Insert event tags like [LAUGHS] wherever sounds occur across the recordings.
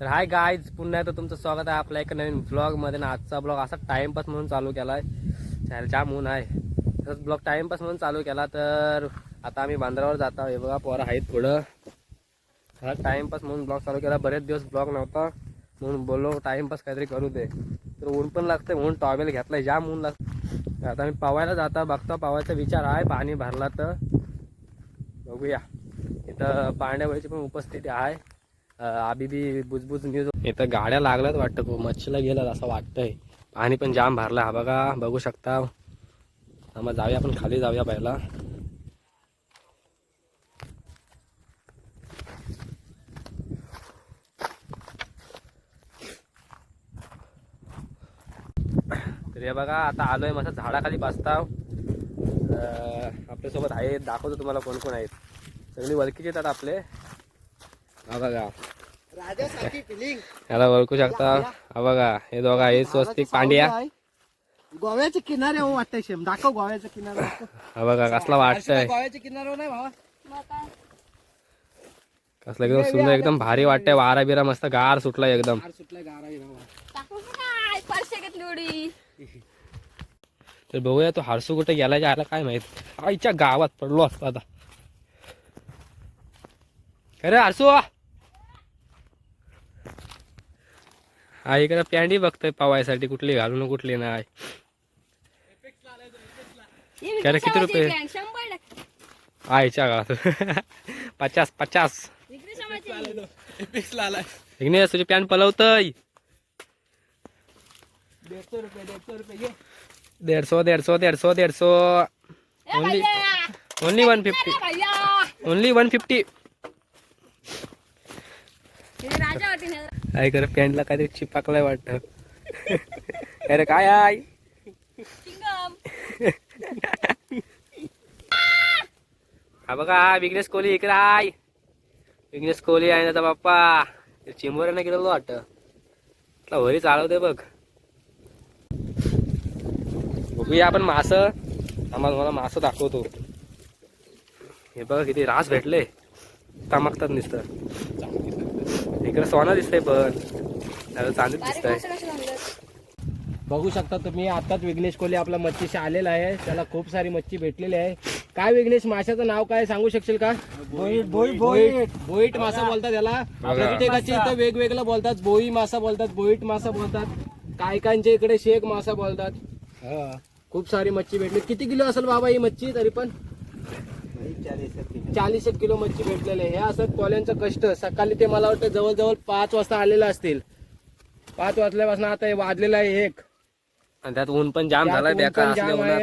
तर hi guys पुन्हा एकदा तुमचं स्वागत आहे आपल्या एका नवीन ब्लॉगमध्ये ना आजचा ब्लॉग असा टाइमपास म्हणून चालू केला आहे चालेल जाम ऊन आहे. तसंच ब्लॉग टाइमपास म्हणून चालू केला तर आता आम्ही बांद्रावर जात आहोत. हे बघा पोरं आहेत थोडं हा टाइमपास म्हणून ब्लॉग चालू केला. बरेच दिवस ब्लॉग नव्हता. म्हणून बोललो टाइमपास काहीतरी करू दे. तर ऊन पण लागतं म्हणून टॉवेल घेतलाय जाम ऊन लागतं आता आम्ही पावायला जाता बघता पावायचा विचार आहे पाणी भरला तर. बघूया. इथं पांड्याबाईची पण उपस्थिती आहे. आबीबी बी बुजबुज न्यूज. इथं गाड्या लागल्यात वाटतं खूप. मच्छीला गेल्यात असं वाटतंय. पाणी पण जाम भरलं. हा बघा बघू शकता. मग जाऊया आपण. खाली जाऊया पहिला तर हे बघा आता आलोय मस्त झाडाखाली बसताव. अं, आपल्यासोबत आहेत. दाखवतो तुम्हाला कोण कोण आहेत. सगळी वळखीचे येतात आपले. हा बघा. याला ओळखू शकता. हा बघा हे दोघा आहेत स्वस्तिक पांड्या. गोव्याच्या किनारे हो वाटतंय शेम. दाखव गोव्याच्या किनारे. हा बघा कसला वाटतंय. गोव्याच्या किनाऱ्यावर नाही भावा? कसलं एकदम सुंदर एकदम भारी वाटतंय. वारा बिरा मस्त गार सुटला एकदम. सुटलाय गारा आहे भावा. टाकू काय परसे घेतली उडी तर बघूया तो हारसू कुठे गेला जायला काय माहीत. आईच्या गावात पडलो असतो आता. अरे हारसू! हा कर पॅन्टी बगत पवा कुछ घालू ना कुठली नाही. रुपये? आई घालतो [LAUGHS] पचास पचास. इग्नेश तुझी डेढ़ सौ डेढ़ सौ डेढ़ सौ डेढ़ सौ only one fifty only one fifty काय कर पॅन्टला काहीतरी चिपाकलाय वाटत. अरे काय चिंगम. हा बघा विघ्नेश कोहली इकडे आहे. विघ्नेश कोहली आहे ना बाप्पा चिंबोऱ्यानं गेलेलो वाटत. वरी चालवते बघ. बघूया आपण मास. आम्हाला तुम्हाला मास दाखवतो. हे बघा किती रास भेटले. चमकतात नुसतं. इकडे सोनं दिसतंय पण. त्याला चांदीत दिसतंय. बघू शकता तुम्ही आताच विघ्नेश कोहली आपला मच्छीशी आलेला आहे. त्याला खूप सारी मच्छी भेटलेली आहे. काय विघ्नेश माशाचं नाव काय सांगू शकशील का? बोईट बोईट बोईट मासा बोलतात त्याला प्रत्येकाच्या इथं वेगवेगळं बोलतात. बोई मासा बोलतात बोईट मासा बोलतात. काय कायच्या इकडे शेख मासा बोलतात. खूप सारी मच्छी भेटली. किती किलो असेल बाबा ही मच्छी? तरी पण चाळीस एक किलो. मच्छी भेटलेले हे असं कोल्यांचं कष्ट. सकाळी ते मला वाटतं जवळजवळ पाच वाजता आलेलं असतील. पाच वाजल्यापासून आता हे वाजलेलं आहे एक. आणि त्यात ऊन पण जाम ऊन बेकार असल्या.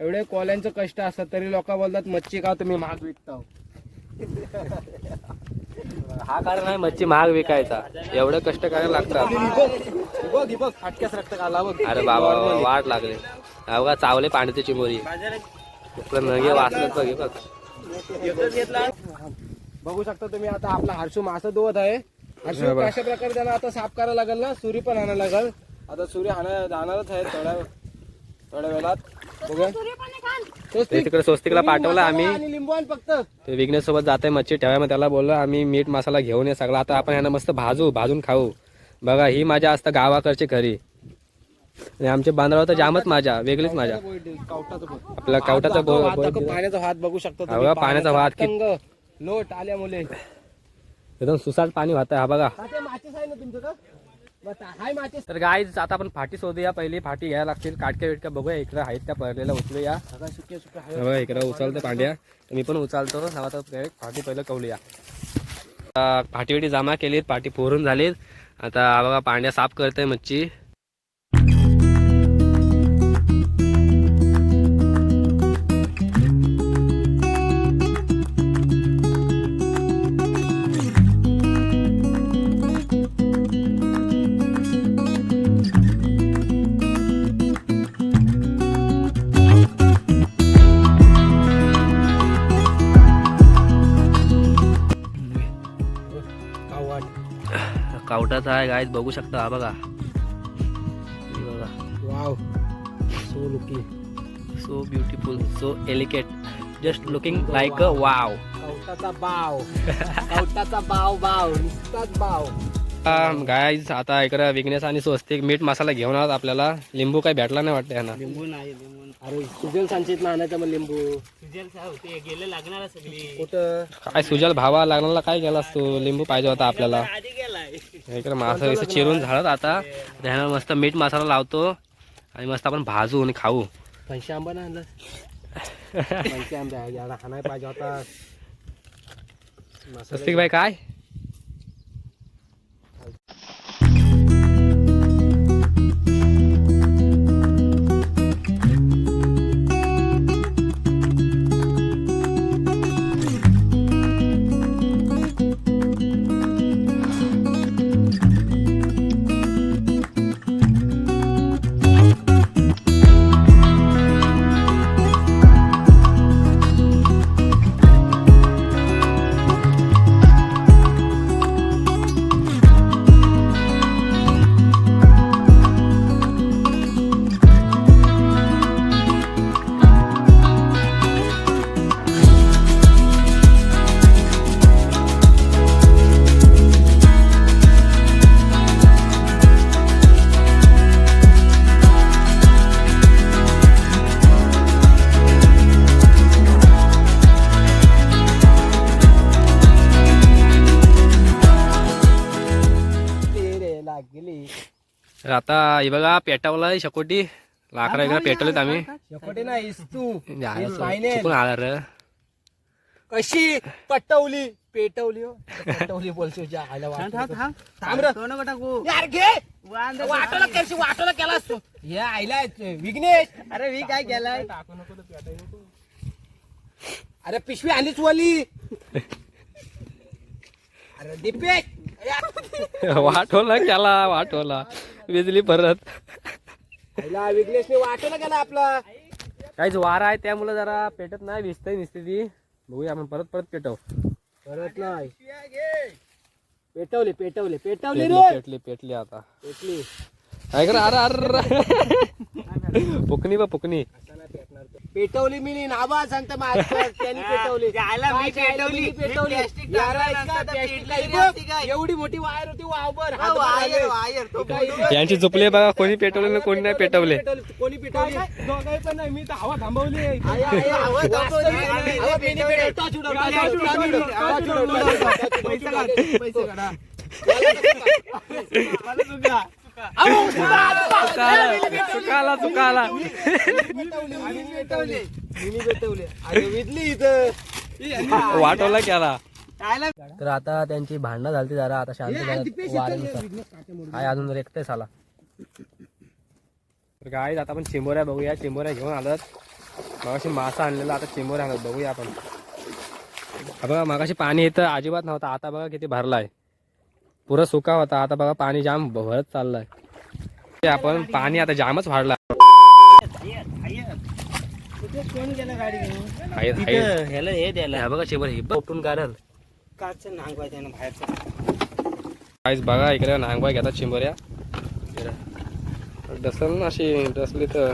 एवढे कोल्यांचं कष्ट असतात तरी लोक बोलतात मच्छी का तुम्ही महाग विकता [LAUGHS] हा. कारण आहे मच्छी महाग विकायचा. एवढं कष्ट करायला लागतात. ही रक्त काला बघ. अरे बाबा वाट लागले. हा बघा चावले पाण्याची चिमोरी नगे वाचलं बघ हे बघ. बघू शकता तुम्ही आता आपला हर्षू मासा धुवत आहे. हर्षू. कशा प्रकारे त्याला आता साफ करायला लागेल ना? सुरी पण आणायला लागेल. आता सुरी आणा जाणारच आहे थोड्या थोड्या वेळात. सूर्य. तिकडे स्वस्तिकला पाठवलं आम्ही. आणि लिंबू आण फक्त. ते विघ्नेश सोबत जाते मच्छी ठेवाय मग त्याला बोललो आम्ही मीठ मसाला घेऊन ये सगळं. आता आपण यांना मस्त भाजू भाजून खाऊ. बघा ही माझ्या असतं गावाकडची घरी आणि आमच्या बांधवावर तर जामच माझ्या वेगळीच माझ्या. आपला कवटाचा पाण्याचा हात बघू शकता पाण्याचा हात लोट आल्या मुले एकदम सुसाट पाणी वाहत हा बघा. तर गाय आता आपण फाटी शोधूया पहिली फाटी घ्यायला लागतील. काटक्या बिटक्या बघूया इकडे आहेत त्या पडलेल्या उचलूया. हा बघा इकडे उचलतो पांड्या. मी पण उचलतो फाटी पहिलं कवलूया. फाटी बिटी जमा केलीत फाटी फोरून झालीत. आता हा बघा पांड्या साफ करतोय मच्छी. कावटाचा आहे गाय बघू शकता हा बघा. बघा. Wow so lucky so beautiful so delicate just looking like a wow कवटाचा बाव कवटाचा बाव बाव नुसताच बाव गायज आता इकडं विकनेस आणि स्वस्तिक मीठ मसाला घेऊन आलात आपल्याला. लिंबू काही भेटला नाही वाटतं यांना. लिंबू नाही लिंबू अरे सुजल सांचित ना आणायचं मग लिंबू. ते गेले लागणार सगळी. कुठं? काय सुजल भावा लागणारा काय केलास तू? लिंबू पाहिजे होता आपल्याला. इकडे मासा बिसं चिरून झालं आता. त्यानं मस्त मीठ मसाला लावतो. आणि मस्त आपण भाजू आणि खाऊ. फणशी आंबा ना आणलं फणशी आंबे नाही पाहिजे होता. स्वस्तिक बाई काय? तर आता हे बघा पेटावला शकोटी. लाकडा वगैरे पेटवलेत आम्ही. शेकोटी ना इस्तू झालं हे सो- final. चुकून आला र. कशी? पटवली. पेटवली हो. पटवली बोलतो ज्या आल्या वाटलं. थांब रे. नको टाकू यार घे. वाटोला करशी वाटोला केलास तू? हे आईला विघ्नेश. अरे मी काय केलाय? अरे पिशवी आणलीच वाली. [LAUGHS] अरे दीपेश. [LAUGHS] वाटवला केला वाटवला विजली परत. विघ्नेशने वाटोला केला आपला. काहीच वारा आहे त्यामुळे जरा पेटत नाही भिजतंय नुसती ती. बघूया आपण परत परत पेटव. परत नाही. पेटवली पेटवली पेटवली पेटली पेटली आता. पेटली. अरे अरे पुकनी [LAUGHS] बा पुकनी पेटवली मी नावा सांगता [LAUGHS] त्यांनी पेटवली जायला मी पेटवली. मी यार, टाकलं इतका plastic? एवढी मोठी वायर होती वावर हो, वायर वायर तो यांची झोपले बघा कोणी पेटवले ना कोणी नाही पेटवले कोणी पेटवली दोघांचं नाही मी तर हवा थांबवली आई, आई, आई, हवा थांबवली. वास्तविक आम्ही हवा पेटवली. पेटवली. टॉर्च उडव, टॉर्च टॉर्च उडव, उडव, टॉर्च उडव, टॉर्च टॉर्च उडव, उडव, टॉर्च उडव, पैसे काढ. पैसे. [LAUGHS] मला चुकाला चुकाला वाटवला केला. तर आता त्यांची भांडणं झाली जरा. आता शांत काय अजून रेखतंय साला. तर काय आता आपण चिंबोऱ्या बघूया. चिंबोऱ्या घेऊन आलोत. मगाशी मासा आणलेला. आता चिंबोऱ्या आणत बघूया आपण. हा बघा मगाशी पाणी इथं अजिबात नव्हतं. आता बघा किती भरलाय. पुरं सुका होता आता बघा पाणी जाम भरत चाललंय. ते आपण पाणी आता जामच वाढला. हे हा बघा हे उठून काढल. काच नांगवाय त्यानं बाहेरचं काहीच बघा इकडे नांगबाय घेतात चिंबोऱ्या. डसल ना अशी डसली तर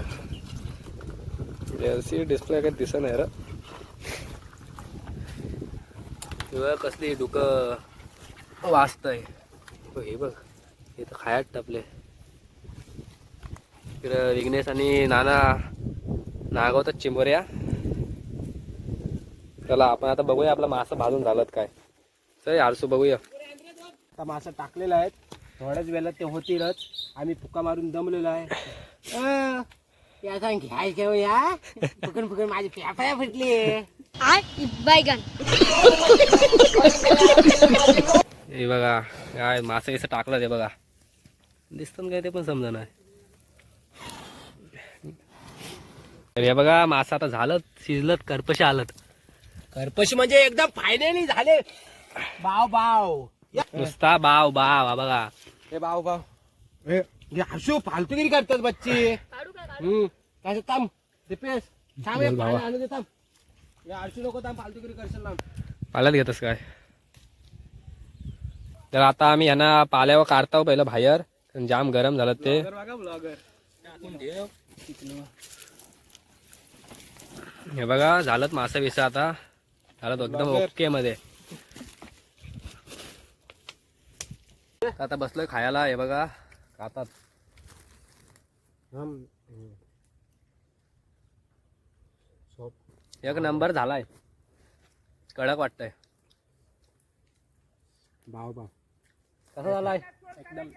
एल सी डिस्प्ले काही दिसत नाही र. बघ कसली डुक वाचतय हे बघ हे तर खायात टपले इकडं विघ्नेश आणि नाना नागवतात चिंबोऱ्या. चला आपण आता बघूया आपला मासा भाजून झालं काय. चल आरसू बघूया. आता मासा टाकलेला आहे थोड्याच वेळात ते होतीलच. आम्ही फुका मारून दमलेलो आहे. अं, या सांग घ्याय घेऊ या. फुकन फुकन माझी फ्याफाया फुटली. आय बैगन हे बघा काय मासे कसं टाकलं ते बघा. दिसतं काय ते पण समजा नाही तर हे बघा मासा आता झालं शिजलत करपशी आलत. करपशी म्हणजे एकदम फायनली झाले. बाव बाव नुसता बाव बाव हा बघा. हे बाव बाव हे. हे हसू फालतूगिरी करतात बच्चे. हम्म. काय थांब. दिपेश थांब हे बोल पाणी बाबा. आणू दे थांब. हे नको थांब फालतूगिरी करशील ना. पाल्यात घेतस काय? तर आता आम्ही यांना पाल्यावर काढतो पहिलं बाहेर. जाम गरम झालं ते. हे बघा झालं मासा बिसा आता. झालं एकदम ओके मध्ये. आता बसलोय खायला हे बघा. खातात. एक नंबर झालाय. कडक वाटतंय. भाव भाव. कसा झालाय? एकदम.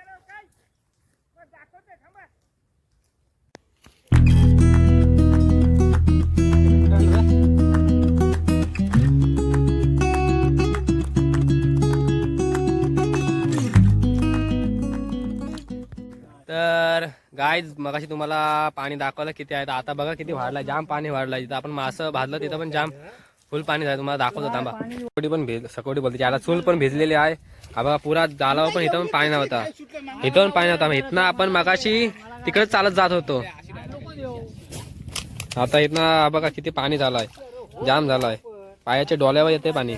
तर गाय मगाशी तुम्हाला पाणी दाखवलं किती आहे. आता बघा किती वाढलाय. जाम पाणी वाढलाय जिथं आपण मासं भाजलं तिथं पण जाम फुल पाणी झालं. तुम्हाला दाखवतो थांबा. सकोटी पण भिज सकोटी बोलते. याला चूल पण भिजलेली आहे. हा बघा पुरा जालावर पण इथं पण पाणी नव्हता. इथं पण पाणी नव्हता. इथनं आपण मगाशी तिकडे चालत जात होतो. आता इथनं बघा किती पाणी झालाय. जाम झालाय. पायाच्या डोल्यावर येते पाणी.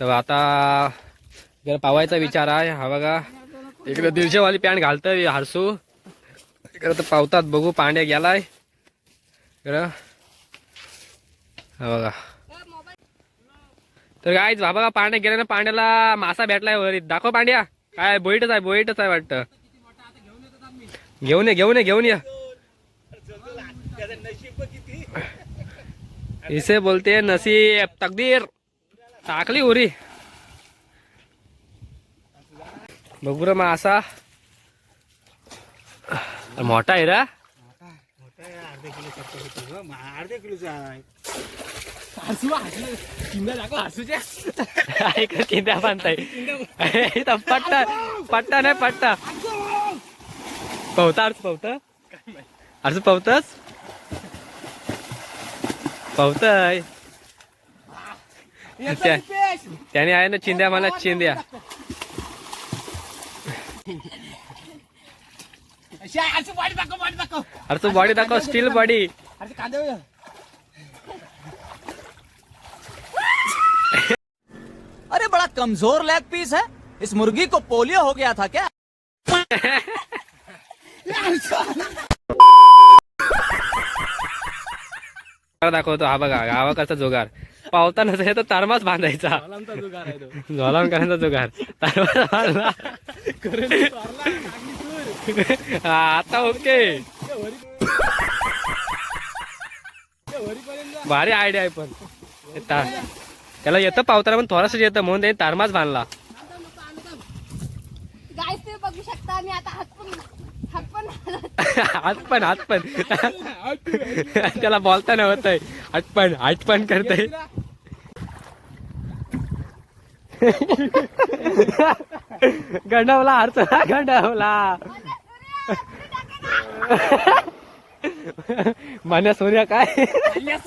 तर आता इकडे पावायचा विचार आहे हा बघा. इकडे दीडशेवाली पॅन्ट घालतोय हरसू इकडे तर पावतात बघू पांड्या गेलाय. इकडं. हा बघा. तर काय बाबा पाण्यात गेल्या ना पाण्याला मासा भेटलाय वरी दाखव पांड्या. काय बोईटच आहे बोईटच आहे वाटतं. घेऊन ये घेऊन ये घेऊन या. इसे बोलते नसीब तकदीर. टाकली उरी. बघू र मासा. मोठा आहे रा. अर्ध्या किलोचा आहे. ऐक चिंध्या बांधताय इथं पट्टा पट्टा नाही पट्टा. पवता अर्ज पवता अर्ज पवतस पवतय त्या- त्याने आहे ना चिंध्या मला चिंध्या. अरे तू बॉडी दाखव स्टील बॉडी अरे बड़ा कमजोर लेग पीस है। इस मुर्गी को पोलियो हो गया था क्या? दाखवतो हा बघा गावाकडचा जोगार. पावता नसेल तर तारमाच बांधायचा. झोलाम करायचा जोगार. तारमाच बांधला. हा, आता ओके. भारी आयडिया आहे पण. हे ता- त्याला येतं पावताना पण थोडंसं येतं. म्हणून त्याने तारमाच बांधला. तुम्ही बघू शकता मी आता हात पण हात पण [LAUGHS] हात पण हात पण. [LAUGHS] त्याला बोलताना होत आहे हात पण हात पण करतय. [LAUGHS] गंडवला हरचा गंडवला. मान्या सूर्या काय? काहीच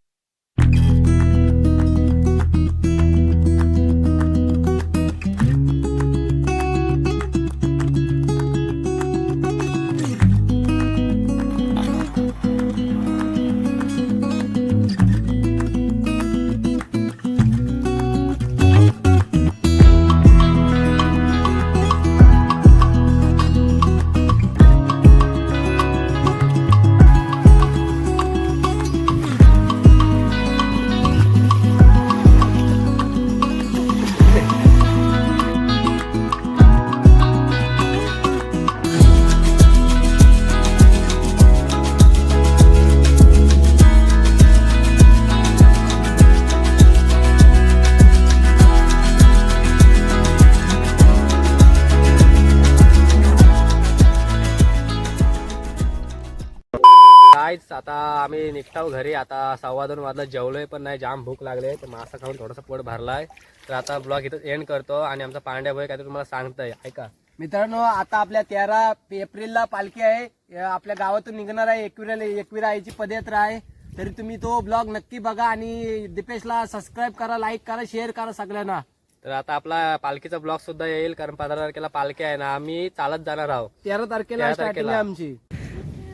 आता आम्ही निघताव घरी. आता सव्वा दोन वाजता जेवलोय पण नाही जाम भूक लागले तर मासा खाऊन थोडासा पोट भरलाय. तर आता ब्लॉग इथं एंड करतो आणि आमचा पांड्या भाई काहीतरी तुम्हाला सांगतंय. ऐका. मित्रांनो आता आपल्या तेरा एप्रिलला पालखी आहे. आपल्या गावातून निघणार आहे एकविरा एकविरा आईची पदयात्रा आहे. तरी तुम्ही तो ब्लॉग नक्की बघा आणि दीपेशला सबस्क्राईब करा लाईक करा शेअर करा सगळ्यांना. तर आता आपला पालखीचा ब्लॉग सुद्धा येईल कारण पंधरा तारखेला पालखी आहे ना आम्ही चालत जाणार आहोत. तेरा तारखेला. आहे आमची.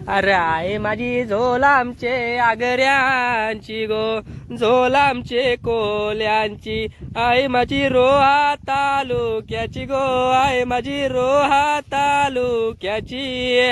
अरे आहे माझी झोलामचे आगऱ्यांची गो झोलामचे कोल्यांची. आहे माझी रोहा तालुक्याची गो आहे माझी रोहा तालुक्याची.